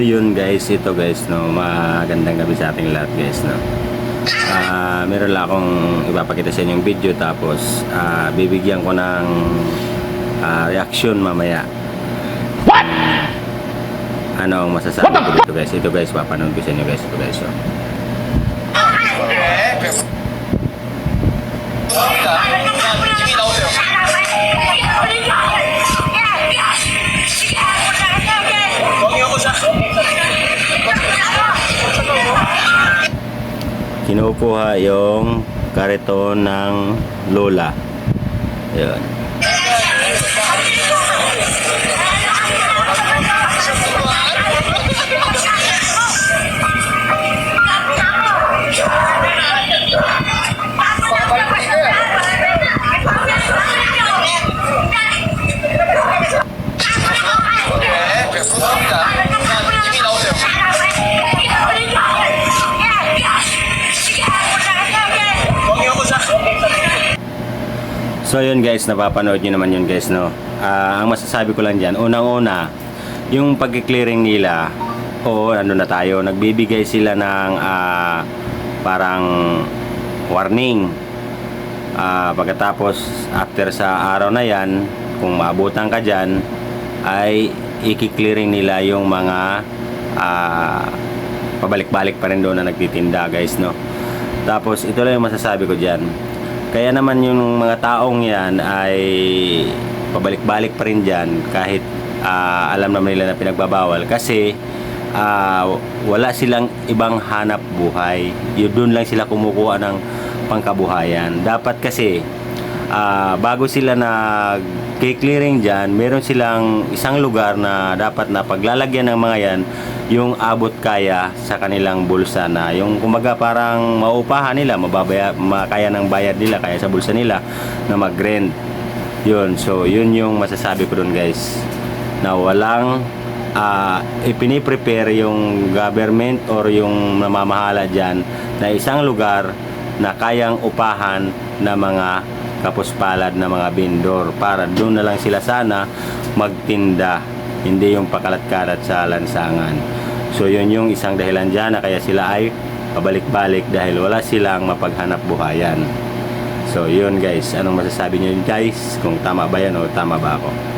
yun guys, ito guys, no, magandang gabi sa ating lahat guys, no. Ah, meron lang akong ipapakita sa inyo yung video tapos ah, bibigyan ko ng ah, reaction mamaya. What? Ano ang masasabi ko dito guys? Ito guys, papanood ko sa inyo guys, ito guys. So. Kinukuha yung kariton ng lola. Ayun. So yun guys, napapanood nyo naman yun guys no. Ah, ang masasabi ko lang dyan, unang-una, yung pag-clearing nila, o ano na tayo, nagbibigay sila ng ah, parang warning. Ah, pagkatapos, after sa araw na yan, kung maabutan ka dyan, ay i-clearing nila yung mga ah, pabalik-balik pa rin doon na nagtitinda guys no. Tapos ito lang yung masasabi ko dyan. Kaya naman yung mga taong yan ay pabalik-balik pa rin dyan kahit ah, alam naman nila na pinagbabawal kasi ah, wala silang ibang hanap buhay. Doon lang sila kumukuha ng pangkabuhayan. Dapat kasi ah, bago sila nag clearing dyan, meron silang isang lugar na dapat na paglalagyan ng mga yan yung abot kaya sa kanilang bulsa na yung kumaga parang maupahan nila, mababaya, makaya ng bayad nila kaya sa bulsa nila na mag-rent. Yun, so yun yung masasabi ko dun guys na walang ah, ipiniprepare yung government or yung namamahala dyan na isang lugar na kayang upahan na mga kapuspalad na mga vendor para doon na lang sila sana magtinda hindi yung pakalat-kalat sa lansangan. So yun yung isang dahilan dyan na kaya sila ay pabalik-balik dahil wala silang mapaghanap buhayan. So yun guys. Anong masasabi nyo guys? Kung tama ba yan o tama ba ako